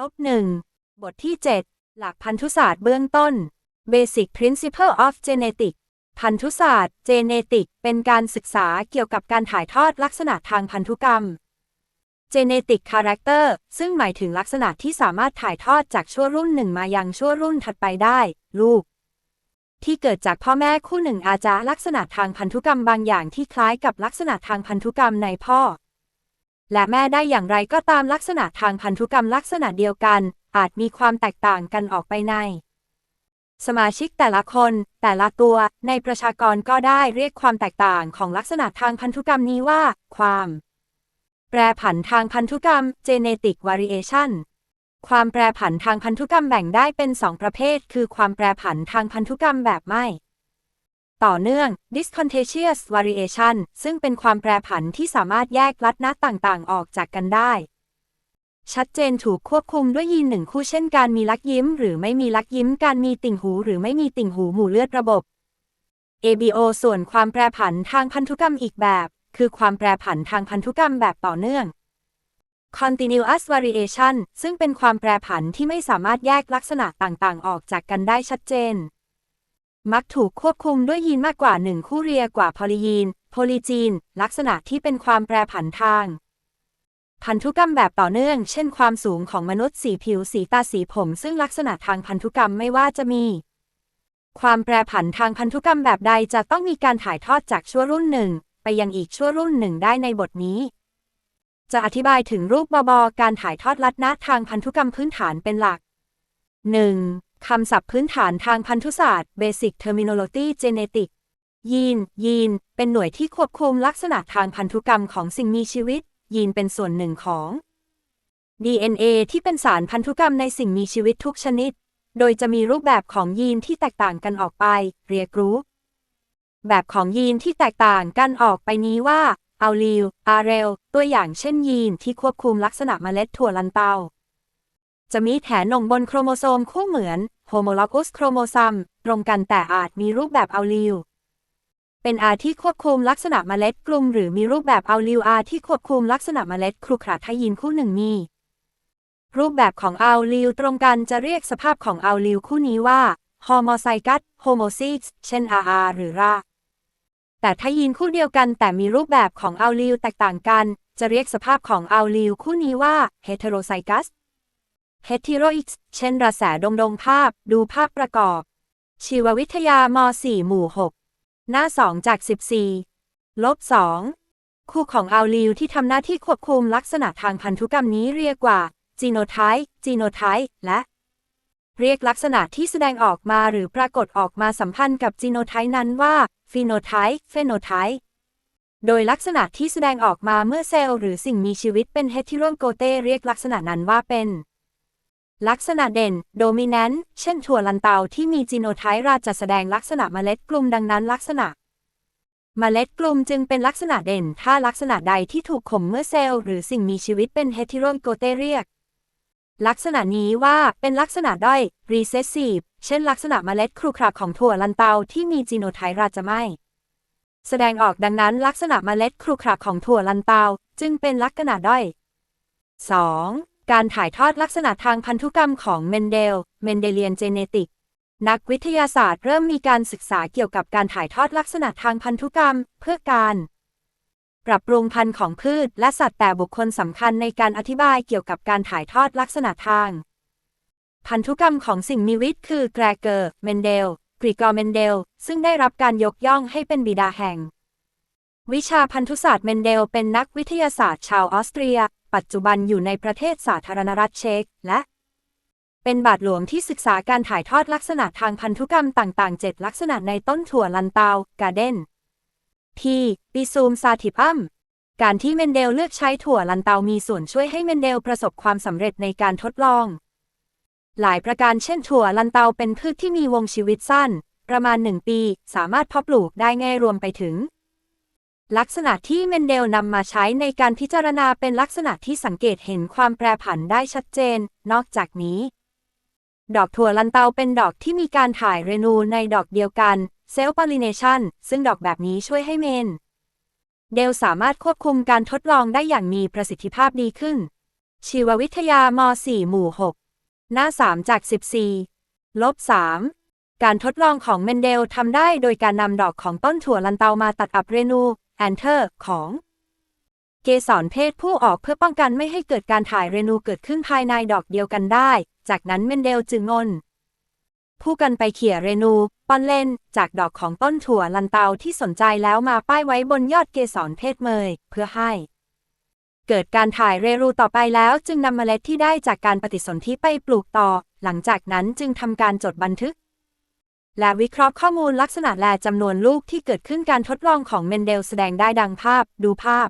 ลบหนึ่งบทที่ 7 หลักพันธุศาสตร์เบื้องต้น Basic Principle of Genetics พันธุศาสตร์ Genetic เป็นการศึกษาเกี่ยวกับการถ่ายทอดลักษณะทางพันธุกรรม Genetic Character ซึ่งหมายถึงลักษณะที่สามารถถ่ายทอดจากชั่วรุ่นหนึ่งมายังชั่วรุ่นถัดไปได้ ลูก ที่เกิดจากพ่อแม่คู่หนึ่งอาจจะลักษณะทางพันธุกรรมบางอย่างที่คล้ายกับลักษณะทางพันธุกรรมในพ่อ และแม่ได้อย่างไรก็ตามลักษณะทางพันธุกรรมลักษณะเดียวกัน อาจมีความแตกต่างกันออกไปใน สมาชิกแต่ละคน แต่ละตัว ในประชากรก็ได้เรียกความแตกต่างของลักษณะทางพันธุกรรมนี้ว่า ความ แปรผันทางพันธุกรรม genetic variation ความแปรผันทางพันธุกรรมแบ่งได้เป็นสองประเภท คือความแปรผันทางพันธุกรรมแบบไม่ ต่อเนื่อง discontinuous variation ซึ่งเป็นความแปรผันที่สามารถแยกลัดนัดต่างๆ ออกจากกันได้ ชัดเจนถูกควบคุมด้วยยีนหนึ่งคู่เช่นการมีลักยิ้ม หรือไม่มีลักยิ้ม การมีติ่งหู หรือไม่มีติ่งหูหมู่เลือดระบบ ABO ส่วนความแปรผันทางพันธุกรรมอีกแบบ คือความแปรผันทางพันธุกรรมแบบต่อเนื่อง continuous variation ซึ่งเป็นความแปรผันที่ไม่สามารถแยกลักษณะต่างๆ ออกจากกันได้ชัดเจน มักถูกควบคุมด้วยยีนมากกว่าหนึ่งคู่เรียกว่าพอลียีน โพลีจีน ลักษณะที่เป็นความแปรผันทาง พันธุกรรมแบบต่อเนื่อง เช่นความสูงของมนุษย์สีผิวสีตาสีผม ซึ่งลักษณะทางพันธุกรรมไม่ว่าจะมี ความแปรผันทางพันธุกรรมแบบใดจะต้องมีการถ่ายทอดจากชั่วรุ่นหนึ่ง ไปยังอีกชั่วรุ่นหนึ่งได้ในบทนี้ จะอธิบายถึงรูปบบการถ่ายทอดลัดนะทางพันธุกรรมพื้นฐานเป็นหลัก 1. คำศัพท์พื้นฐานทางพันธุศาสตร์ Basic Terminology Genetic ยีน ยีน เป็นหน่วยที่ควบคุมลักษณะทางพันธุกรรมของสิ่งมีชีวิต ยีนเป็นส่วนหนึ่งของ DNA ที่เป็นสารพันธุกรรมในสิ่งมีชีวิตทุกชนิด โดยจะมีรูปแบบของยีนที่แตกต่างกันออกไป เรียกรู้ แบบของยีนที่แตกต่างกันออกไปนี้ว่า อัลลีลอาเรล ตัวอย่างเช่นยีนที่ควบคุมลักษณะเมล็ดถั่วลันเตา จะมีแถนหน่งบนโครโมโซมคู่เหมือนโฮโมโลกัสโครโมซัมตรงกันแต่อาจมีรูปแบบอัลลีลเป็นอาที่ควบคุมลักษณะเมล็ดกลุ่มหรือมีรูปแบบอัลลีลอาที่ควบคุมลักษณะเมล็ดครุขระทายีนคู่หนึ่งมีรูปแบบของอัลลีลตรงกันจะเรียกสภาพของอัลลีลคู่นี้ว่าฮอร์โมไซกัสโฮโมซิสเช่น RR หรือราแต่ถ้ายีนคู่เดียวกันแต่มีรูปแบบของอัลลีลแตกต่างกัน จะเรียกสภาพของอัลลีลคู่นี้ว่าเฮเทโรไซกัส เฮติโรอิกเช่นระแสดงดงภาพ ดูภาพประกอบ ชีววิทยาม4หมู่ 6 หน้า 2 จาก 14 ลบ 2 คู่ของอัลลีลที่ทำหน้าที่ควบคุมลักษณะทางพันธุกรรมนี้เรียกว่าจีโนไทป์จีโนไทป์และ เรียกลักษณะที่แสดงออกมาหรือปรากฏออกมาสัมพันธ์กับจีโนไทป์นั้นว่าฟีโนไทป์เฟโนไทป์โดยลักษณะที่แสดงออกมาเมื่อเซลล์หรือสิ่งมีชีวิตเป็นเฮติโรโกเตเรียกลักษณะนั้นว่าเป็น ลักษณะเด่น โดมิแนนต์ เช่นถั่วลันเตาที่มีจีโนไทป์ราจะแสดงลักษณะเมล็ดกลุ่มดังนั้นลักษณะ เมล็ดกลุ่มจึงเป็นลักษณะเด่น ถ้าลักษณะใดที่ถูกข่มเมื่อเซลล์หรือสิ่งมีชีวิตเป็นเฮติโรโกเตเรียก ลักษณะนี้ว่าเป็นลักษณะด้อย recessive เช่นลักษณะเมล็ดครุขระของถั่วลันเตาที่มีจีโนไทป์ราจะไม่ แสดงออกดังนั้นลักษณะเมล็ดครุขระของถั่วลันเตาจึงเป็นลักษณะด้อย 2. การถ่ายทอดลักษณะทางพันธุกรรมของเมนเดล เมนเดเลียนเจเนติก นักวิทยาศาสตร์เริ่มมีการศึกษาเกี่ยวกับการถ่ายทอดลักษณะทางพันธุกรรม เพื่อการ ปรับปรุงพันธุ์ของพืชและสัตว์แต่บุคคลสำคัญในการอธิบายเกี่ยวกับการถ่ายทอดลักษณะทาง พันธุกรรมของสิ่งมีชีวิตคือแกรเกอร์ เมนเดล กริกอร์เมนเดล ซึ่งได้รับการยกย่องให้เป็นบิดาแห่ง วิชาพันธุศาสตร์เมนเดลเป็นนักวิทยาศาสตร์ชาวออสเตรีย ปัจจุบันอยู่ในประเทศสาธารณรัฐเช็กและ เป็นบาทหลวงที่ศึกษาการถ่ายทอดลักษณะทางพันธุกรรมต่างๆ 7 ลักษณะในต้นถั่วลันเตากาเดนพีปีซูมซาทิพัมการที่เมนเดลเลือกใช้ถั่วลันเตามีส่วนช่วยให้เมนเดลประสบความสำเร็จในการทดลอง หลายประการเช่นถั่วลันเตาเป็นพืชที่มีวงชีวิตสั้น ประมาณหนึ่งปี สามารถเพาะปลูกได้ง่ายรวมไปถึง ลักษณะที่เมนเดลนำมาใช้ในการพิจารณาเป็นลักษณะที่สังเกตเห็นความแปรผันได้ชัดเจน นอกจากนี้ ดอกถั่วลันเตาเป็นดอกที่มีการถ่ายเรนูในดอกเดียวกันเซลล์ pollination ซึ่งดอกแบบนี้ช่วยให้เมน เดลสามารถควบคุมการทดลองได้อย่างมีประสิทธิภาพดีขึ้น ชีววิทยาม .4 หมู่ 6 หน้า 3 จาก 14 ลบ 3การทดลองของเมนเดลทำได้โดยการนำดอกของต้นถั่วลันเตามาตัดอับเรนู แอนเทอร์ของเกสรเพศผู้ออกเพื่อป้องกันไม่ให้เกิดการถ่ายเรนูเกิดขึ้นภายในดอกเดียวกันได้ จากนั้นเมนเดลจึงงนผู้กันไปเขี่ยเรนูป้อนเล่น จากดอกของต้นถั่วลันเตาที่สนใจแล้วมาป้ายไว้บนยอดเกสรเพศเมย เพื่อให้ เกิดการถ่ายเรรูต่อไปแล้วจึงนำเมล็ดที่ได้จากการปฏิสนธิไปปลูกต่อ หลังจากนั้นจึงทำการจดบันทึก และวิเคราะห์ข้อมูลลักษณะและจำนวนลูกที่เกิดขึ้นการทดลองของเมนเดลแสดงได้ดังภาพ ดูภาพ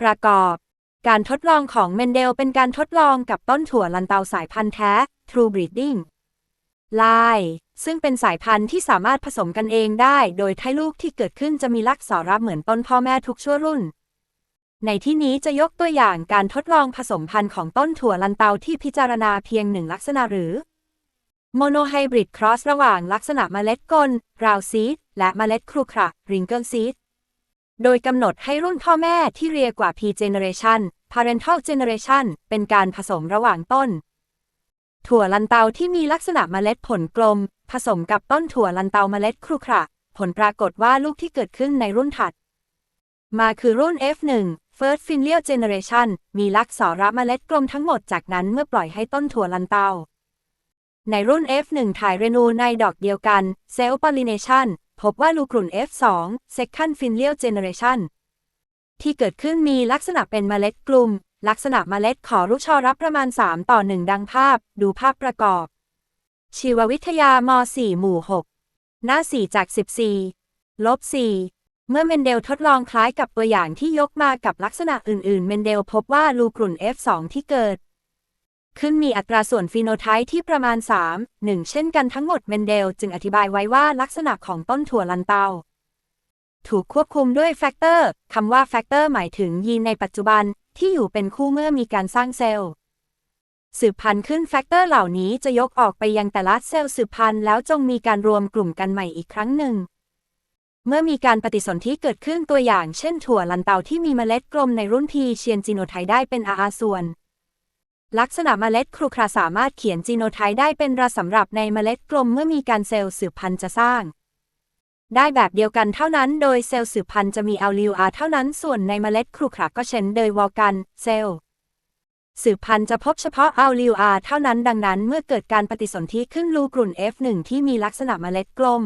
ประกอบ การทดลองของเมนเดลเป็นการทดลองกับต้นถั่วลันเตาสายพันธุ์แท้ True Breeding ลายซึ่งเป็นสายพันธุ์ที่สามารถผสมกันเองได้ โดยให้ลูกที่เกิดขึ้นจะมีลักษณะเหมือนต้นพ่อแม่ทุกชั่วรุ่น ในที่นี้จะยกตัวอย่างการทดลองผสมพันธุ์ของต้นถั่วลันเตาที่พิจารณาเพียงหนึ่งลักษณะหรือ โมโนไฮบริดครอสระหว่างลักษณะเมล็ดกลราวซีดและเมล็ดครุขระริงเกิลซีดโดยกำหนดให้รุ่นพ่อแม่ที่เรียกว่า P generation parental generation เป็นการผสมระหว่างต้น ถั่วลันเตาที่มีลักษณะเมล็ดผลกลม ผสมกับต้นถั่วลันเตาเมล็ดครุขระผลปรากฏว่าลูกที่เกิดขึ้นในรุ่นถัด มาคือรุ่น F1 First Filial Generation มีลักษณะเมล็ดกลมทั้งหมดจากนั้นเมื่อปล่อยให้ต้นถั่วลันเตา ในรุ่น F1 ถ่ายเรนูในดอกเดียวกัน Cell Pollination พบว่าลูกกลุ่น F2 Second Filial Generation ที่เกิดขึ้นมีลักษณะเป็นเมล็ดกลุ่ม ลักษณะเมล็ดขอลูชอรับประมาณ 3 ต่อ 1 ดังภาพ ดูภาพประกอบ ชีววิทยาม4หมู่ 6 หน้า 4 จาก 14 ลบ 4 เมื่อเมนเดลทดลองคล้ายกับตัวอย่างที่ยกมากับลักษณะอื่น ๆ เมนเดลพบว่าลูกกลุ่น F2 ที่เกิด ขึ้นมีอัตราส่วนฟีโนไทป์ที่ประมาณ 3 1 เช่นกันทั้งหมดเมนเดลจึงอธิบายไว้ว่าลักษณะของต้นถั่วลันเตา ถูกควบคุมด้วยแฟกเตอร์คำว่าแฟกเตอร์หมายถึงยีนในปัจจุบันที่อยู่เป็นคู่เมื่อมีการสร้างเซลล์ สืบพันธุ์ขึ้นแฟกเตอร์เหล่านี้จะยกออกไปยังแต่ละเซลล์สืบพันธุ์แล้วจงมีการรวมกลุ่มกันใหม่อีกครั้งหนึ่ง เมื่อมีการปฏิสนธิเกิดขึ้นตัวอย่าง เช่นถั่วลันเตาที่มีเมล็ดกลมในรุ่นพีเชียนจีโนไทป์ได้เป็นอาอาส่วน ลักษณะเมล็ดครุคราสามารถเขียนจีโนไทป์ได้เป็นราสำหรับในเมล็ดกลมเมื่อมีการเซลล์สืบพันธุ์จะสร้าง ได้แบบเดียวกันเท่านั้น โดยเซลล์สืบพันธุ์จะมีอัลลิวอาเท่านั้น ส่วนในเมล็ดครุขระก็เช่นเดยวอลกัน เซลล์สืบพันธุ์จะพบเฉพาะอัลลิวอาเท่านั้นดังนั้นเมื่อเกิดการปฏิสนธิขึ้นลูกกลุ่น F1 ที่มีลักษณะเมล็ดกลม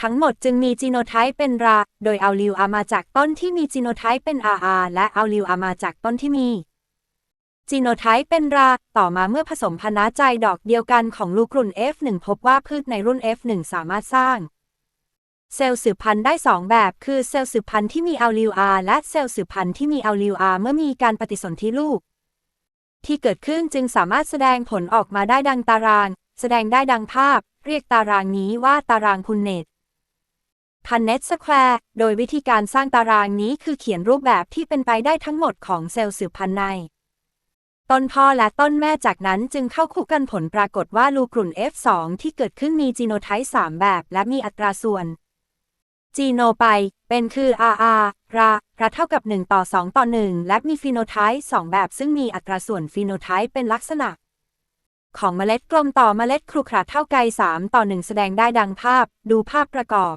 ทั้งหมดจึงมีจีโนไทป์เป็นรา โดยอัลลิวอามาจากต้นที่มีจีโนไทป์เป็น RR และอัลลิวอามาจากต้นที่มี จีโนไทป์เป็นรา ต่อมาเมื่อผสมพันธุ์ใจดอกเดียวกันของลูกกลุ่น F1 พบว่าพืชในรุ่น F1 สามารถสร้าง เซลล์สืบพันธุ์ได้ 2 แบบ คือเซลล์สืบพันธุ์ที่มีอัลลิวอาและเซลล์สืบพันธุ์ที่มีอัลลิวอาเมื่อมีการปฏิสนธิลูก ที่เกิดขึ้นจึงสามารถแสดงผลออกมาได้ดังตาราง แสดงได้ดังภาพ เรียกตารางนี้ว่าตารางพุนเนตพันเนตสแควร์โดยวิธีการสร้างตารางนี้คือเขียนรูปแบบที่เป็นไปได้ทั้งหมดของเซลล์สืบพันธุ์ใน ต้นพ่อและต้นแม่จากนั้นจึงเข้าคู่กันผลปรากฏว่าลูกกลุ่น F2 ที่เกิดขึ้นมีจีโนไทป์3 แบบ และมีอัตราส่วน จีโนไป เป็นคือ RR ราราเท่ากับ 1 ต่อ 2 ต่อ 1 และมีฟีโนไทป์2แบบ ซึ่งมีอัตราส่วนฟีโนไทป์เป็นลักษณะ ของเมล็ดกลมต่อเมล็ดครุขระเท่าไกล3ต่อ 1 แสดงได้ดังภาพ ดูภาพประกอบ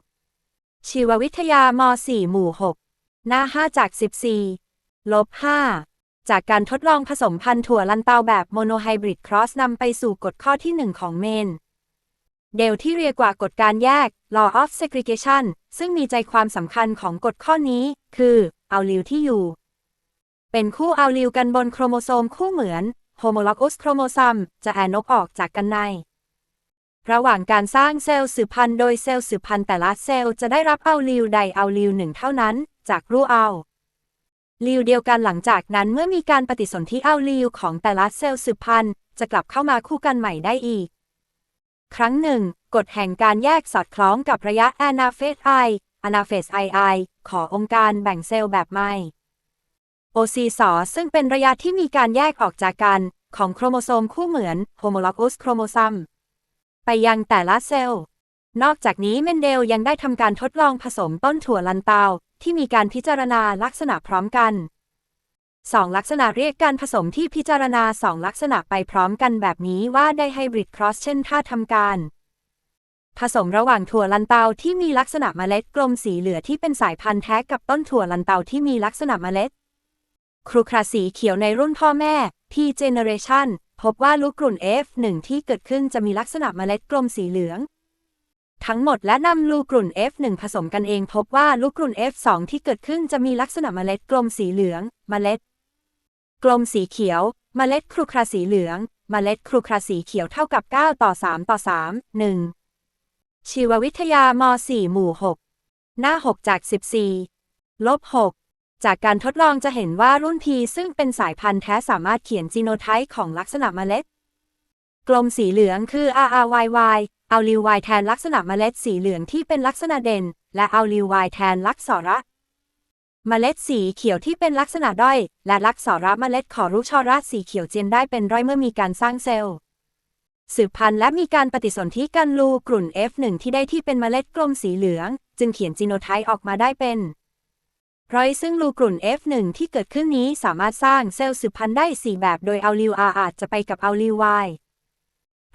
ชีววิทยาม 4 หมู่ 6 หน้า 5 จาก 14 ลบ 5 จากการทดลองผสมพันธุ์ถั่วลันเตาแบบโมโนไฮบริดครอสนำไปสู่กฎข้อที่ 1 ของเมน เดลที่เรียกว่ากฎการแยก law of segregation ซึ่งมีใจความสำคัญของกฎข้อนี้ คือเอัลลิวที่อยู่ เป็นคู่เอัลลิวกันบนโครโมโซมคู่เหมือน homologous chromosome จะแอนกออกจากกันใน ระหว่างการสร้างเซลล์สืบพันธุ์โดยเซลล์สืบพันธุ์แต่ละเซลล์จะได้รับเอัลลิวใดเอัลลิวหนึ่งเท่านั้น จากรูอัล ลิวเดียวกันหลังจากนั้นเมื่อมีการปฏิสนธิเอัลลิวของแต่ละเซลล์สืบพันธุ์จะกลับเข้ามาคู่กันใหม่ได้อีก ครั้งหนึ่ง กฎแห่งการแยกสอดคล้องกับระยะ anaphase i anaphase ii ขอองค์การแบ่งเซลล์แบบใหม่ OC สอซึ่งเป็นระยะที่มีการแยกออกจากกันของโครโมโซมคู่เหมือน homologous chromosome ไปยังแต่ละเซลล์ นอกจากนี้เมนเดลยังได้ทำการทดลองผสมต้นถั่วลันเตา ที่มีการพิจารณาลักษณะพร้อมกันสองลักษณะเรียกการผสมที่พิจารณาสองลักษณะไปพร้อมกันแบบนี้ว่าได้ไฮบริดครอสเช่นถ้าทำการ ผสมระหว่างถั่วลันเตาที่มีลักษณะเมล็ดกลมสีเหลือที่เป็นสายพันธุ์แท้กับต้นถั่วลันเตาที่มีลักษณะเมล็ด ครูคราสีเขียวในรุ่นพ่อแม่ P Generation พบว่าลูกกลุ่น F1 ที่เกิดขึ้นจะมีลักษณะเมล็ดกลมสีเหลือง ทั้งหมดและนำลูกกลุ่น F1 ผสมกันเองพบว่าลูกกลุ่น F2 ที่เกิดขึ้นจะมีลักษณะเมล็ดกลมสีเหลือง เมล็ด กลมสีเขียว เมล็ดครุคราสีเหลือง เมล็ดครุคราสีเขียวเท่ากับ 9 ต่อ 3 ต่อ 3 1 ชีววิทยาม4หมู่ 6 หน้า 6 จาก 14 ลบ 6 จากการทดลองจะเห็นว่ารุ่น P ซึ่งเป็นสายพันธุ์แท้สามารถเขียนจีโนไทป์ของลักษณะเมล็ด กลมสีเหลืองคือ RRYY เอาลิว Y แทนลักษณะเมล็ดสีเหลืองที่เป็นลักษณะเด่น และเอาลิว Y แทนลักษระเมล็ดสีเขียวที่เป็นลักษณะด้อย และลักษระเมล็ดขอรุชอระสีเขียวเจนได้เป็นร้อยเมื่อมีการสร้างเซลล์สืบพันธุ์และมีการปฏิสนธิกันลูกลุ่น F1 ที่ได้ที่เป็นเมล็ดกลมสีเหลือง จึงเขียนจีโนไทป์ออกมาได้เป็นร้อยซึ่งลูกลุ่น F1 ที่เกิดขึ้นนี้สามารถสร้างเซลล์สืบพันธุ์ได้ 4 แบบโดยเอาลิว R อาจจะไปกับเอาลิว Y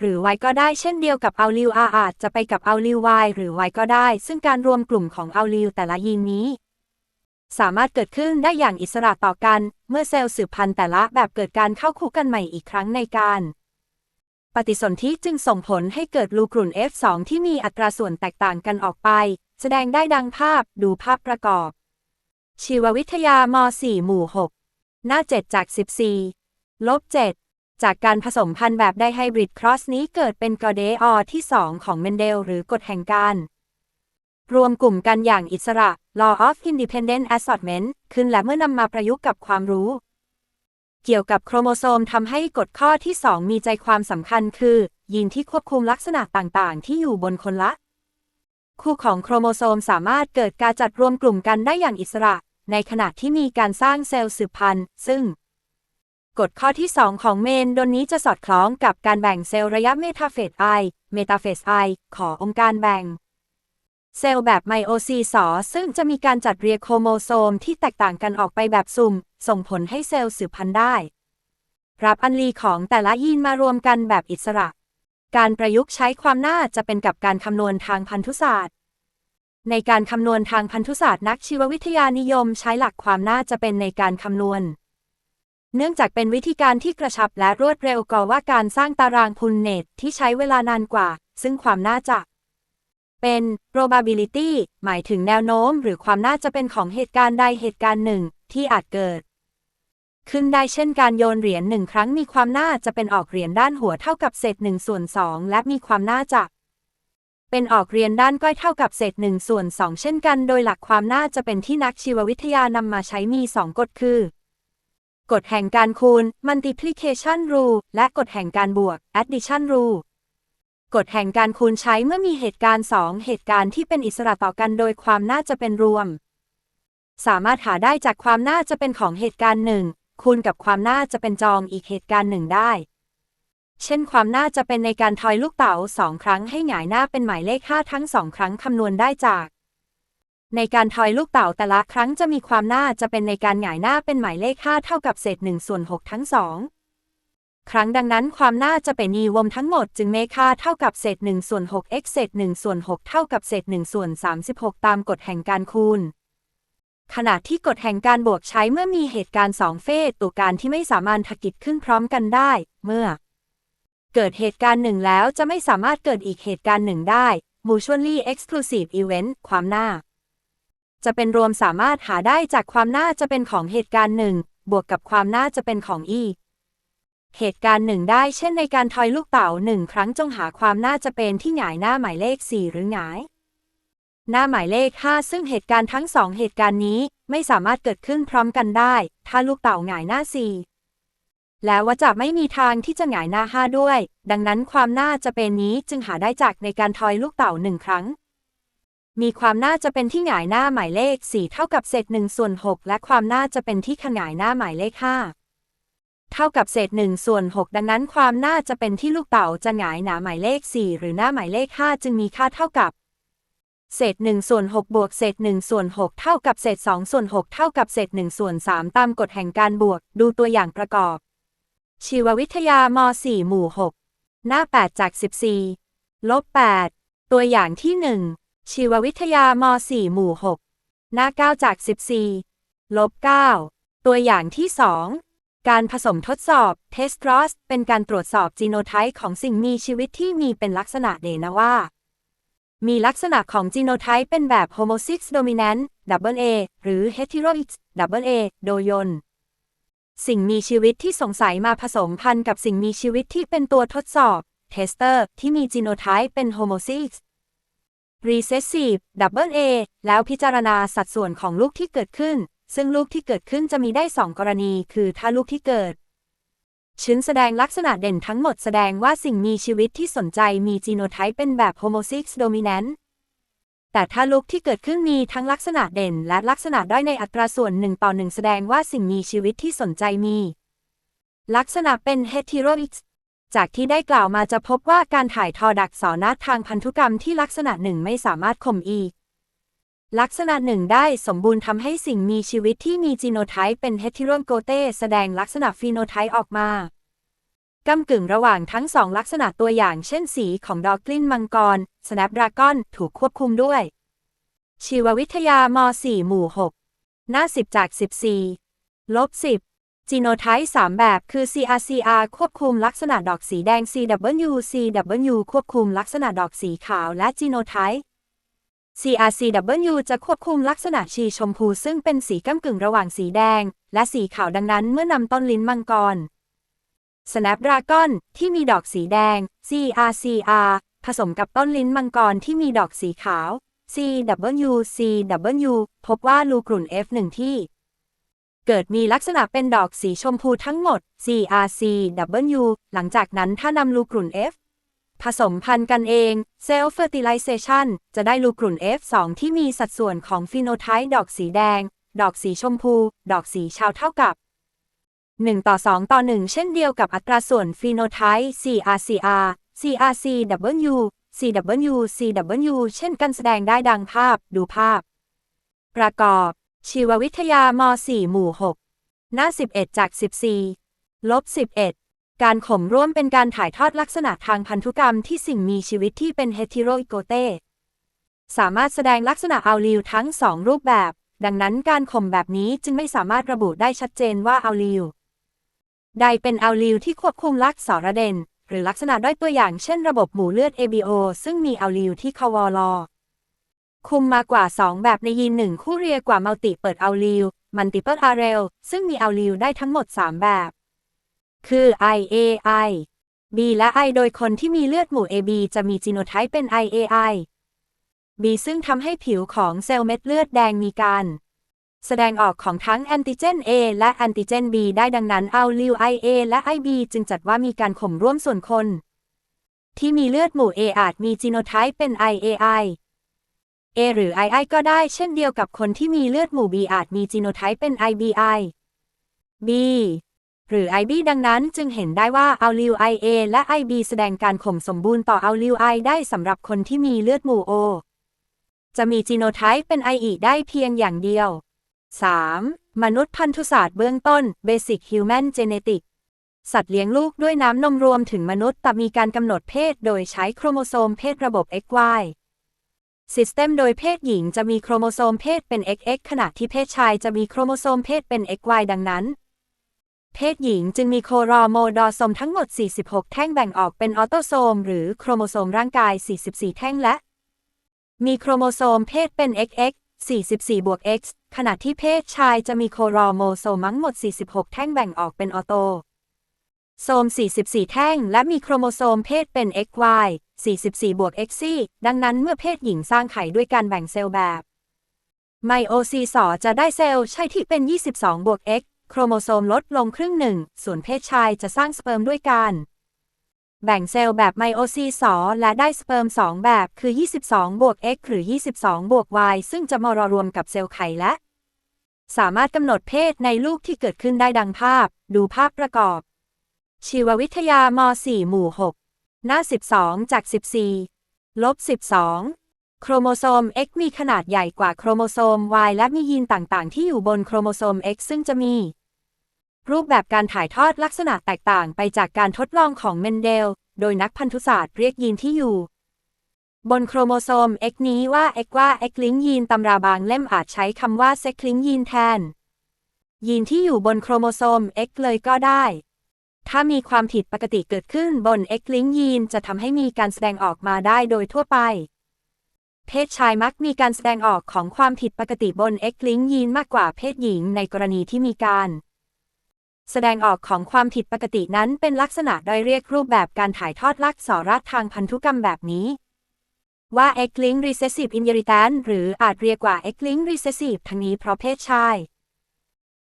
หรือ Y ก็ได้เช่นเดียวกับเอาลิว R อาจจะไปกับเอาลิว Y หรือ Y ก็ได้ ซึ่งการรวมกลุ่มของเอาลิวแต่ละยีนนี้ สามารถเกิดขึ้นได้อย่างอิสระต่อกัน เมื่อเซลล์สืบพันธุ์แต่ละแบบเกิดการเข้าคู่กันใหม่อีกครั้งในการปฏิสนธิจึงส่งผลให้เกิดลูกลุ่น F2 ที่มีอัตราส่วนแตกต่างกันออกไป แสดงได้ดังภาพ ดูภาพประกอบ ชีววิทยาม 4 หมู่ 6 หน้า 7 จาก 14 ลบ 7 จากการผสมพันธุ์แบบไดไฮบริดครอสนี้เกิดเป็นกอเดออที่ 2 ของเมนเดลหรือกฎแห่งการ รวมกลุ่มกันอย่างอิสระ Law of Independent Assortment ขึ้นและเมื่อนำมาประยุกต์กับความรู้ เกี่ยวกับโครโมโซมทำให้กฎข้อที่ 2 มีใจความสำคัญคือ ยีนที่ควบคุมลักษณะต่างๆ ที่อยู่บนคนละ คู่ของโครโมโซมสามารถเกิดการจัดรวมกลุ่มกันได้อย่างอิสระ ในขณะที่มีการสร้างเซลล์สืบพันธุ์ซึ่ง กฎข้อที่ 2 ของเมนโดนนี้จะสอดคล้องกับการแบ่งเซลล์ระยะเมตาเฟส I เมตาเฟส I ขององค์การแบ่ง เซลล์แบบไมโอซีสอซึ่งจะมีการจัดเรียงโครโมโซมที่แตกต่างกันออกไปแบบสุ่ม ส่งผลให้เซลล์สืบพันธุ์ได้ รับอันลีของแต่ละยีนมารวมกันแบบอิสระ การประยุกต์ใช้ความน่าจะเป็นกับการคำนวณทางพันธุศาสตร์ ในการคำนวณทางพันธุศาสตร์นักชีววิทยานิยมใช้หลักความน่าจะเป็นในการคำนวณ เนื่องจากเป็นวิธีการที่กระชับและรวดเร็วกว่าว่าการสร้างตารางพูลเนตที่ใช้เวลานานกว่า ซึ่งความน่าจะเป็น probability หมายถึงแนวโน้ม หรือความน่าจะเป็นของเหตุการณ์ใดเหตุการณ์หนึ่งที่อาจเกิด ขึ้นได้เช่นการโยนเหรียญหนึ่งครั้งมีความน่าจะเป็นออกเหรียญด้านหัวเท่ากับเศษหนึ่งส่วนสองและมีความน่าจะ เป็นออกเหรียญด้านก้อยเท่ากับเศษหนึ่งส่วนสองเช่นกัน โดยหลักความน่าจะเป็นที่นักชีววิทยานำมาใช้มีสองกฎคือ กฎแห่งการคูณ multiplication rule และกฎแห่งการบวก addition rule กฎแห่งการคูณใช้เมื่อมีเหตุการณ์สองเหตุการณ์ที่เป็นอิสระต่อกันโดยความน่าจะเป็นรวม สามารถหาได้จากความน่าจะเป็นของเหตุการณ์หนึ่งคูณกับความน่าจะเป็นจองอีกเหตุการณ์หนึ่งได้ เช่นความน่าจะเป็นในการทอยลูกเต๋าสองครั้งให้หงายหน้าเป็นหมายเลข5ทั้งสองครั้งคำนวณได้จาก ในการทอยลูกเต๋าแต่ละครั้งจะมีความน่าจะเป็นในการหงายหน้าเป็นหมายเลข5เท่ากับเศษ1ส่วน6ทั้งสองครั้งดังนั้นความน่าจะเป็นนีวมทั้งหมดจึงเมค่าเท่ากับเศษ1ส่วน6 x เศษ1ส่วน6เท่ากับเศษ1ส่วน36 ตามกฎแห่งการคูณ ขณะที่กฎแห่งการบวกใช้เมื่อมีเหตุการณ์สองเฟสตัวการที่ไม่สามารถทกิดขึ้นพร้อมกันได้ เมื่อ เกิดเหตุการณ์หนึ่งแล้วจะไม่สามารถเกิดอีกเหตุการณ์หนึ่งได้ mutually exclusive event ความน่า จะเป็นรวมสามารถหาได้จากความน่าจะเป็นของเหตุการณ์หนึ่ง บวกกับความน่าจะเป็นของอีก เหตุการณ์หนึ่งได้เช่นในการทอยลูกเต๋าหนึ่งครั้งจงหาความน่าจะเป็นที่หงายหน้าหมายเลข 4 หรือหงาย หน้าหมายเลข 5 ซึ่งเหตุการณ์ทั้งสองเหตุการณ์นี้ไม่สามารถเกิดขึ้นพร้อมกันได้ ถ้าลูกเต๋าหงายหน้า 4 แล้วว่าจะไม่มีทางที่จะหงายหน้า 5 ด้วย ดังนั้นความน่าจะเป็นนี้จึงหาได้จากในการทอยลูกเต๋าหนึ่งครั้ง มีความน่าจะเป็นที่หงายหน้าหมายเลข 4 เท่ากับเศษ1ส่วน6และความน่าจะเป็นที่ขงายหน้าหมายเลข 5 เท่ากับเศษ1ส่วน6ดังนั้นความน่าจะเป็นที่ลูกเต๋าจะหงายหนาหมายเลข 4 หรือหน้าหมายเลข 5 จึงมีค่าเท่ากับเศษ1ส่วน6บวกเศษ1ส่วน6เท่ากับเศษ2ส่วน6เท่ากับเศษ1ส่วน3ตามกฎแห่งการบวก ดูตัวอย่างประกอบ ชีววิทยาม4หมู่ 6 หน้า 8 จาก 14 ลบ 8 ตัวอย่างที่ 1 ชีววิทยาม4หมู่ 6 หน้า 9 จาก 14 ลบ 9 ตัวอย่างที่ 2 การผสมทดสอบ test cross เป็นการตรวจสอบจีโนไทป์ของสิ่งมีชีวิตที่มีเป็นลักษณะเดนะว่า มีลักษณะของจีโนไทป์เป็นแบบ homosix dominant double A หรือ heteroix double A โดยน สิ่งมีชีวิตที่สงสัยมาผสมพันธุ์กับสิ่งมีชีวิตที่เป็นตัวทดสอบ tester ที่มีจีโนไทป์เป็น homosix recessive double A แล้วพิจารณาสัดส่วนของลูกที่เกิดขึ้น ซึ่งลูกที่เกิดขึ้นจะมีได้สองกรณี คือถ้าลูกที่เกิด ชิ้นแสดงลักษณะเด่นทั้งหมดแสดงว่าสิ่งมีชีวิตที่สนใจมีจีโนไทป์เป็นแบบ homosix dominant แต่ถ้าลูกที่เกิดขึ้นมีทั้งลักษณะเด่นและลักษณะด้อยในอัตราส่วนหนึ่งต่อหนึ่งแสดงว่าสิ่งมีชีวิตที่สนใจมี ลักษณะเป็น heteroix จากที่ได้กล่าวมาจะพบว่าการถ่ายทอดักษรทางพันธุกรรมที่ลักษณะหนึ่งไม่สามารถข่มอีก ลักษณะหนึ่งได้สมบูรณ์ทำให้สิ่งมีชีวิตที่มีจีโนไทป์เป็น heterogote แสดงลักษณะฟีโนไทป์ออกมากำกึ่งระหว่างทั้งสองลักษณะตัวอย่างเช่นสีของดอกกลิ้นมังกร Snapdragon ถูกควบคุมด้วย ชีววิทยาม 4 หมู่ 6 หน้า 10 จาก 14 ลบ 10 จีโนไทป์3แบบคือ CRCR ควบคุมลักษณะดอกสีแดง CW CW ควบคุมลักษณะดอกสีขาวและจีโนไทป์ CRCW จะควบคุมลักษณะชีชมพูซึ่งเป็นสีก้ากึ่งระหว่างสีแดง และสีขาวดังนั้นเมื่อนำต้นลิ้นมังกร Snapdragon ที่มีดอกสีแดง CRCR ผสมกับต้นลิ้นมังกรที่มีดอกสีขาว CW CW พบว่าลูกลุ่น F1 ที่ เกิดมีลักษณะเป็นดอกสีชมพูทั้งหมด CRCW หลังจากนั้นถ้านำลูกลุ่น F ผสมพันธุ์กันเอง Self Fertilization จะได้ลูกลุ่น F2 ที่มีสัดส่วนของฟีโนไทป์ดอกสีแดง ดอกสีชมพู ดอกสีชาวเท่ากับ 1 ต่อ 2 ต่อ 1 เช่นเดียวกับอัตราส่วนฟีโนไทป์ CRCR CRCW CW CW เช่นกันแสดงได้ดังภาพ ดูภาพ ประกอบ ชีววิทยาม 4 หมู่ 6 หน้า 11 จาก 14 ลบ 11 การข่มร่วมเป็นการถ่ายทอดลักษณะทางพันธุกรรมที่สิ่งมีชีวิตที่เป็นเฮติโรอิโกเตสามารถแสดงลักษณะอัลลีลทั้งสองรูปแบบ ดังนั้นการข่มแบบนี้จึงไม่สามารถระบุได้ชัดเจนว่าอัลลีลใดเป็นอัลลีลที่ควบคุมลักษรเด่นหรือลักษณะด้อยตัวอย่างเช่นระบบหมู่เลือด ABO ซึ่งมีอัลลีลที่คาวอลอ คุมมากว่า 2 แบบในยีนหนึ่งคู่เรียกว่ามัลติเปิดเอัลลีลมันติเปิลอาร์เรลซึ่งมีเอัลลีลได้ทั้งหมด 3 แบบ คือ IAI B และ I โดยคนที่มีเลือดหมู่ AB จะมีจีโนไทป์เป็น IAI B ซึ่งทำให้ผิวของเซลล์เม็ดเลือดแดงมีการแสดงออกของทั้งแอนติเจน A และแอนติเจน B ได้ดังนั้นเอาลิว IA และ IB จึงจัดว่ามีการข่มร่วมส่วนคน ที่มีเลือดหมู่ A อาจมีจีโนไทป์เป็น IAI A หรือ II ก็ได้เช่นเดียวกับคนที่มีเลือดหมู่ B อาจมีจีโนไทป์เป็น IBI B หรือ IB ดังนั้นจึงเห็นได้ว่าอาลิว IA และ IB แสดงการข่มสมบูรณ์ต่ออาลิว I ได้สำหรับคนที่มีเลือดหมู่ O จะมีจีโนไทป์เป็น IE ได้เพียงอย่างเดียว 3. มนุษย์พันธุศาสตร์เบื้องต้น Basic Human Genetics สัตว์เลี้ยงลูกด้วยน้ำนมรวมถึงมนุษย์แต่มีการกำหนดเพศโดยใช้โครโมโซมเพศระบบ XY ซิสเต็มโดยเพศหญิงจะมีโครโมโซมเพศเป็น XX ขณะที่เพศชายจะมีโครโมโซมเพศเป็น XY ดังนั้น เพศหญิงจึงมีโครโมโดโซมทั้งหมด 46 แท่งแบ่งออกเป็นออโตโซม หรือโครโมโซมร่างกาย 44 แท่งและ มีโครโมโซมเพศเป็น XX 44บวก X ขณะที่เพศชายจะมีโครโมโซมทั้งหมด 46 แท่งแบ่งออกเป็นออโตโซม 44 แท่ง และมีโครโมโซมเพศเป็น XY 44 บวก X ดังนั้นเมื่อเพศหญิงสร้างไข่ด้วยการแบ่งเซลล์แบบไมโอซีสอจะได้เซลล์ใช่ที่เป็น 22 บวก X โครโมโซมลดลงครึ่งหนึ่ง ส่วนเพศชายจะสร้างสเปิร์มด้วยการแบ่งเซลล์แบบไมโอซีสอและได้สเปิร์ม 2 แบบคือ 22 บวก X หรือ 22 บวก Y ซึ่งจะมารอรวมกับเซลล์ไข่และ สามารถกำหนดเพศในลูกที่เกิดขึ้นได้ดังภาพ ดูภาพประกอบ ชีววิทยาม 4 หมู่ 6 หน้า 12 จาก 14 ลบ 12 โครโมโซม X มีขนาดใหญ่กว่าโครโมโซม Y และมียีนต่างๆ ที่อยู่บนโครโมโซม X ซึ่งจะมี รูปแบบการถ่ายทอดลักษณะแตกต่างไปจากการทดลองของเมนเดล โดยนักพันธุศาสตร์เรียกยีนที่อยู่ บนโครโมโซม X นี้ว่า X ว่า X ลิงยีนตำราบางเล่มอาจใช้คำว่า Sex ลิงยีนแทน ยีนที่อยู่บนโครโมโซม X เลยก็ได้ ถ้ามีความผิดปกติเกิดขึ้นบน X ลิงยีนจะทำให้มีการแสดงออกมาได้โดยทั่วไป เพศชายมักมีการแสดงออกของความผิดปกติบน X ลิงยีนมากกว่าเพศหญิงในกรณีที่มีการ แสดงออกของความผิดปกตินั้นเป็นลักษณะโดยเรียกรูปแบบการถ่ายทอดลักษณะทางพันธุกรรมแบบนี้ ว่า X-linked recessive inheritance หรืออาจเรียกว่า X-linked recessive ทั้งนี้เพราะเพศชาย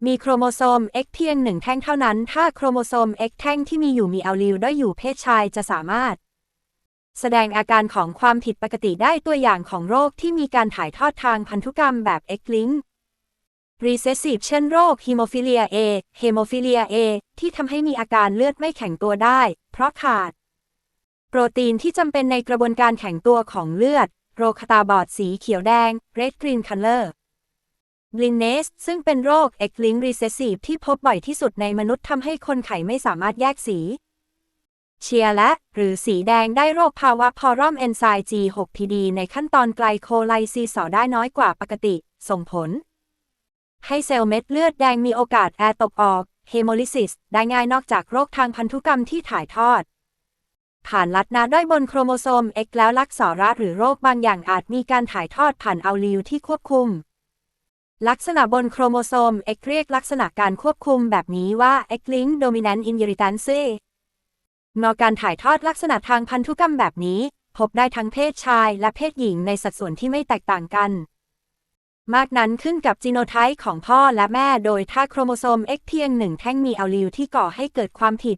มีโครโมโซม X เพียงหนึ่งแท่งเท่านั้น ถ้าโครโมโซม X แท่งที่มีอยู่มีอัลลีลด้อยอยู่เพศชายจะสามารถ แสดงอาการของความผิดปกติได้ตัวอย่างของโรคที่มีการถ่ายทอดทางพันธุกรรมแบบ X-linked recessive เช่นโรคฮีโมฟิเลีย A เฮโมฟิเลีย A ที่ทำให้มีอาการเลือดไม่แข็งตัวได้ เพราะขาด โปรตีนที่จำเป็นในกระบวนการแข็งตัวของเลือด โรคตาบอดสีเขียวแดง red green color blindness ซึ่งเป็นโรค X-linked recessive ที่พบบ่อยที่สุดในมนุษย์ทำให้คนไข้ไม่สามารถแยกสี เชียร์และ หรือสีแดงได้โรคภาวะพอรอมเอนไซม์ G6PD ในขั้นตอนไกลโคไลซีสอได้น้อยกว่าปกติ ส่งผล ให้เซลล์เม็ดเลือดแดงมีโอกาสแอตกออกเฮโมลิซิสได้ง่ายนอกจากโรคทางพันธุกรรมที่ถ่ายทอด ผ่านลัดนาด้อยบนโครโมโซม X แล้วลักษณะหรือโรคบางอย่างอาจมีการถ่ายทอดผ่านอัลลีลที่ควบคุม ลักษณะบนโครโมโซม X เรียกลักษณะการควบคุมแบบนี้ว่า X link dominant inheritance นอการถ่ายทอดลักษณะทางพันธุกรรมแบบนี้ พบได้ทั้งเพศชายและเพศหญิงในสัดส่วนที่ไม่แตกต่างกัน มากนั้นขึ้นกับจีโนไทป์ของพ่อและแม่โดยถ้าโครโมโซม X เพียงหนึ่งแท่งมีอัลลีลที่ก่อให้เกิดความผิด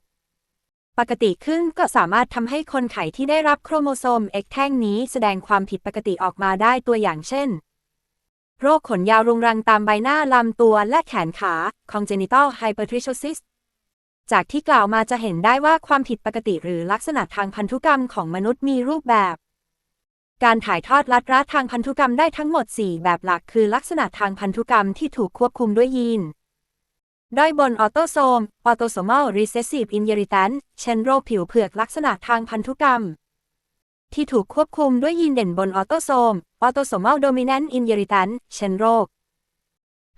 ปกติขึ้นก็สามารถทำให้คนไข้ที่ได้รับโครโมโซม X แท่งนี้แสดงความผิดปกติออกมาได้ตัวอย่างเช่น โรคขนยาวรุงรังตามใบหน้าลำตัวและแขนขา congenital hypertrichosis จากที่กล่าวมาจะเห็นได้ว่าความผิดปกติหรือลักษณะทางพันธุกรรมของมนุษย์มีรูปแบบ การถ่ายทอดลัดรัดทางพันธุกรรมได้ทั้งหมด 4 แบบหลักคือลักษณะทางพันธุกรรมที่ถูกควบคุมด้วยยีนด้อยบนออโตโซมออโตโซม a l recessive inheritance เช่นโรคผิวเผือกลักษณะทางพันธุกรรม ที่ถูกควบคุมด้วยยีนเด่นบนออโตโซมออโตโซม a l dominant inheritance เช่นโรค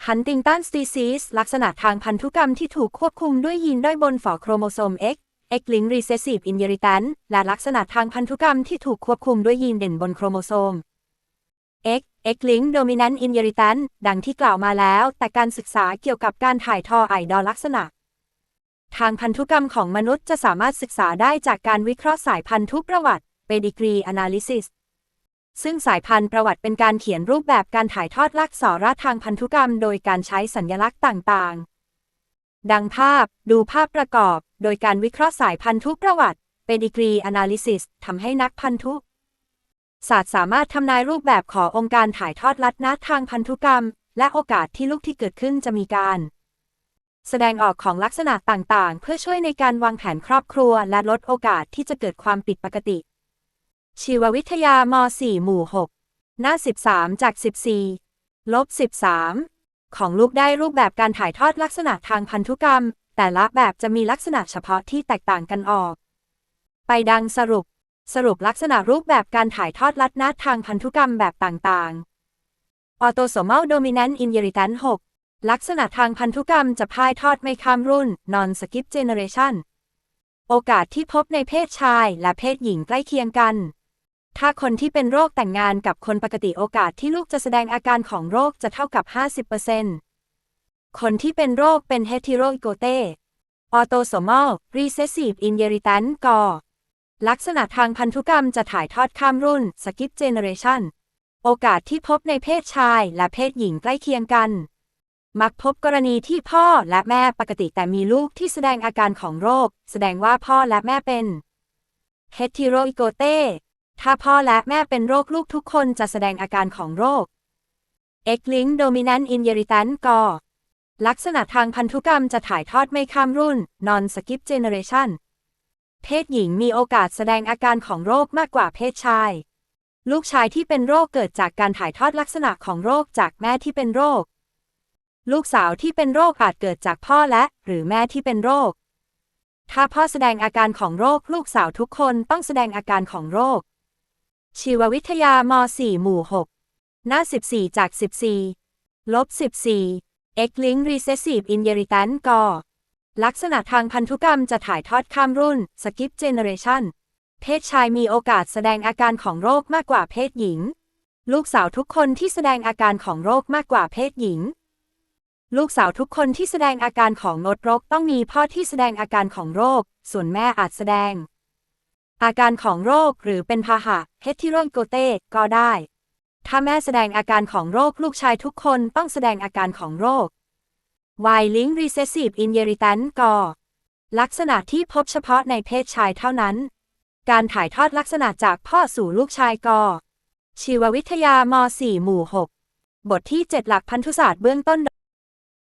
ฮันติงตันสตีซีสลักษณะทางพันธุกรรมที่ถูกควบคุมด้วยยีนด้อยบนฝอโครโมโซม X X-linked recessive inheritance และลักษณะทางพันธุกรรมที่ถูกควบคุมด้วยยีนเด่นบนโครโมโซม X X-linked dominant inheritance ดังที่กล่าวมาแล้ว แต่การศึกษาเกี่ยวกับการถ่ายทอไอดอลลักษณะ ทางพันธุกรรมของมนุษย์จะสามารถศึกษาได้จากการวิเคราะห์สายพันธุประวัติ pedigree analysis ซึ่งสายพันธุ์ประวัติเป็นการเขียนรูปแบบการถ่ายทอดลักษณะทางพันธุกรรม โดยการใช้สัญลักษณ์ต่างๆ ดังภาพ ดูภาพประกอบ โดยการวิเคราะห์สายพันธุประวัติ pedigree analysis ทำให้นักพันธุศาสตร์สามารถทำนายรูปแบบขององค์การถ่ายทอดลัดนัดทางพันธุกรรม และโอกาสที่ลูกที่เกิดขึ้นจะมีการ แสดงออกของลักษณะต่างๆ เพื่อช่วยในการวางแผนครอบครัว และลดโอกาสที่จะเกิดความผิดปกติ ชีววิทยาม4หมู่ 6 หน้า 13 จาก 14 ลบ 13 ของลูกได้รูปแบบการถ่ายทอดลักษณะทางพันธุกรรม แต่ละแบบจะมีลักษณะเฉพาะที่แตกต่างกันออก ไปดังสรุป สรุปลักษณะรูปแบบการถ่ายทอดลัดนัดทางพันธุกรรมแบบต่างๆ Autosomal Dominant Inheritance 6 ลักษณะทางพันธุกรรมจะพ่ายทอดไม่ข้ามรุ่น Non Skip Generation โอกาสที่พบในเพศชายและเพศหญิงใกล้เคียงกัน ถ้าคนที่เป็นโรคแต่งงานกับคนปกติโอกาสที่ลูกจะแสดงอาการของโรคจะเท่ากับ 50%คนที่เป็นโรคเป็น heterozygote autosomal recessive inheritance กอลักษณะทางพันธุกรรมจะถ่ายทอดข้ามรุ่น skip generation โอกาสที่พบในเพศชายและเพศหญิงใกล้เคียงกัน มักพบกรณีที่พ่อและแม่ปกติแต่มีลูกที่แสดงอาการของโรค แสดงว่าพ่อและแม่เป็น heterozygote ถ้าพ่อและแม่เป็นโรคลูกทุกคนจะแสดงอาการของโรค X-linked dominant inheritance กลักษณะทางพันธุกรรมจะถ่ายทอดไม่ข้ามรุ่น non skip generation เพศหญิงมีโอกาสแสดงอาการของโรคมากกว่าเพศชาย ลูกชายที่เป็นโรคเกิดจากการถ่ายทอดลักษณะของโรคจากแม่ที่เป็นโรค ลูกสาวที่เป็นโรคอาจเกิดจากพ่อและ หรือแม่ที่เป็นโรค ถ้าพ่อแสดงอาการของโรค ลูกสาวทุกคนต้องแสดงอาการของโรค ชีววิทยาม 4 หมู่ 6 หน้า 14 จาก 14 ลบ 14 X-link recessive inheritance กลักษณะทางพันธุกรรมจะถ่ายทอดข้ามรุ่น skip generation เพศชายมีโอกาสแสดงอาการของโรคมากกว่าเพศหญิง ลูกสาวทุกคนที่แสดงอาการของโรคมากกว่าเพศหญิง ลูกสาวทุกคนที่แสดงอาการของนดรกต้องมีพ่อที่แสดงอาการของโรค ส่วนแม่อาจแสดง อาการของโรคหรือเป็นพาหะเฮติโรโกเตก็ได้ ถ้าแม่แสดงอาการของโรคลูกชายทุกคนต้องแสดงอาการของโรค Y-link recessive inheritance กลักษณะที่พบเฉพาะในเพศชายเท่านั้น การถ่ายทอดลักษณะจากพ่อสู่ลูกชายกชีววิทยาม 4 หมู่ 6 บทที่ 7 หลักพันธุศาสตร์เบื้องต้น